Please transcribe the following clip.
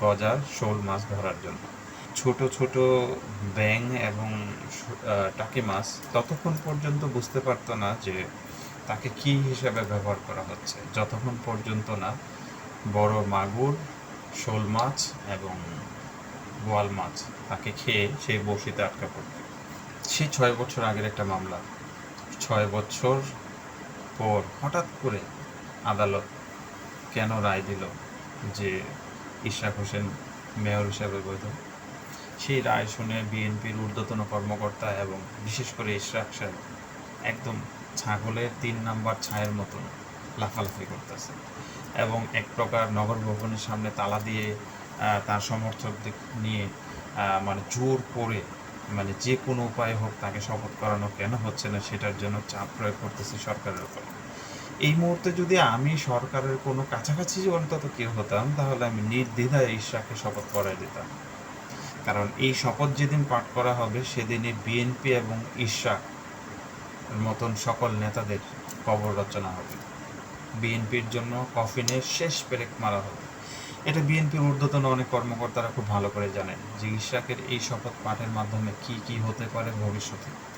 গজার শোল মাছ ধরার জন্য। ছোট ছোট ব্যাং এবং স- টাকি মাছ ততক্ষণ পর্যন্ত বুঝতে পারতো না যে তাকে কি হিসাবে ব্যবহার করা হচ্ছে। যতক্ষণ পর্যন্ত না বড় মাগুর, শোল মাছ এবং বোয়াল মাছ তাকে খেয়ে সেই বড়শিতে আটকা পড়ত। সেই ছয় বছর আগের একটা মামলা। ছয় বছর পর হঠাৎ করে আদালত কেন রায় দিল যে ইশরাক হোসেন, মেয়র হিসাবে বৈধ সেই রায় শুনে বিএনপির ঊর্ধ্বতন কর্মকর্তা এবং বিশেষ করে ইশরাক সাহেব একদম ছাগলের তিন নাম্বার ছায়ের মতন লাফালাফি করতেছে এবং এক প্রকার নগর ভবনের সামনে তালা দিয়ে তার সমর্থকদের নিয়ে মানে জোর করে মানে যে কোনো উপায় হোক তাকে শপথ করানো কেন হচ্ছে না সেটার জন্য চাপ প্রয়োগ করতেছে সরকারের উপর। এই মুহূর্তে যদি আমি সরকারের কোনো কাছাকাছি অন্তত কেউ হতাম, তাহলে আমি নির্দ্বিধায় ঈশ্বরকে শপথ করাই দিতাম। কারণ এই শপথ যেদিন পাঠ করা হবে, সেদিনই বিএনপি এবং ইশাক মতন সকল নেতাদের কবর রচনা হবে। বিএনপির জন্য কফিনের শেষ পেরেক মারা হবে। এটা বিএনপির ঊর্ধ্বতন অনেক কর্মকর্তারা খুব ভালো করে জানেন যে ইশাকের এই শপথ পাঠের মাধ্যমে কি কি হতে পারে ভবিষ্যতে।